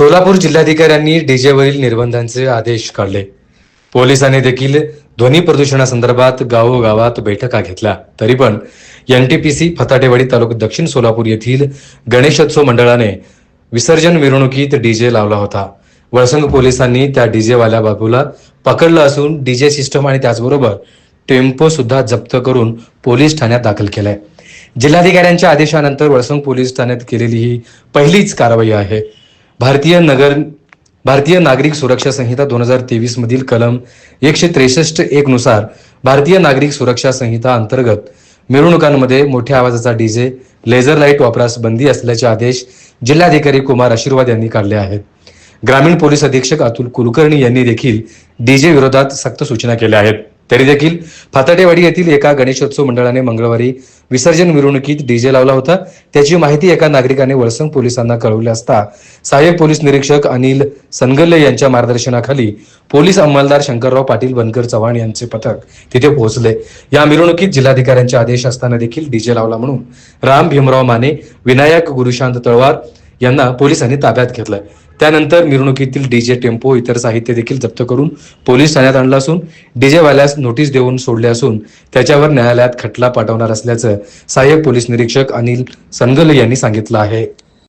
सोलापूर जिल्हाधिकाऱ्यांनी डीजेवरील निर्बंधांचे आदेश काढले. पोलिसांनी देखील ध्वनी प्रदूषणासंदर्भात गावोगावात बैठका घेतल्या. तरी पण एनटीपीसी फताटेवाडी तालुका दक्षिण सोलापूर येथील गणेशोत्सव मंडळाने विसर्जन मिरवणुकीत डीजे लावला होता. वळसंग पोलिसांनी त्या डीजेवाल्या बाबूला पकडलं असून डीजे सिस्टम आणि त्याचबरोबर टेम्पो सुद्धा जप्त करून पोलीस ठाण्यात दाखल केलाय. जिल्हाधिकाऱ्यांच्या आदेशानंतर वळसंग पोलीस ठाण्यात केलेली ही पहिलीच कारवाई आहे. भारतीय नगर भारतीय नागरिक सुरक्षा संहिता दोन हजार तेवीस मधील कलम एकशे त्रेसष्ट एक नुसार भारतीय नागरिक सुरक्षा संहिता अंतर्गत मिरवणुकांमध्ये मोठ्या आवाजाचा डीजे लेझर लाइट वापरास बंदी असल्याचे आदेश जिल्हाधिकारी कुमार आशीर्वाद यांनी काढले आहेत. ग्रामीण पोलीस अधीक्षक अतुल कुलकर्णी यांनी देखील डीजे विरोधात सक्त सूचना केल्या आहेत. तरी देखील फाताटेवाडी येथील एका गणेशोत्सव मंडळाने मंगळवारी विसर्जन मिरवणुकीत डीजे लावला होता. त्याची माहिती एका नागरिकाने वळसंग पोलिसांना कळवली असता सहाय्यक पोलीस निरीक्षक अनिल सनगल्ले यांच्या मार्गदर्शनाखाली पोलीस अंमलदार शंकरराव पाटील बनकर चव्हाण यांचे पथक तिथे पोहोचले. या मिरवणुकीत जिल्हाधिकाऱ्यांचे आदेश असताना देखील डीजे लावला म्हणून राम भीमराव माने विनायक गुरुशांत तळवार यांना पोलिसांनी ताब्यात घेतलंय. त्यानंतर मिरवणुकीतील डीजे टेम्पो इतर साहित्य देखील जप्त करून पोलीस ठाण्यात आणलं असून डीजेवाल्यास नोटीस देऊन सोडले असून त्याच्यावर न्यायालयात खटला पाठवणार असल्याचं सहाय्यक पोलीस निरीक्षक अनिल सनगल यांनी सांगितलं आहे.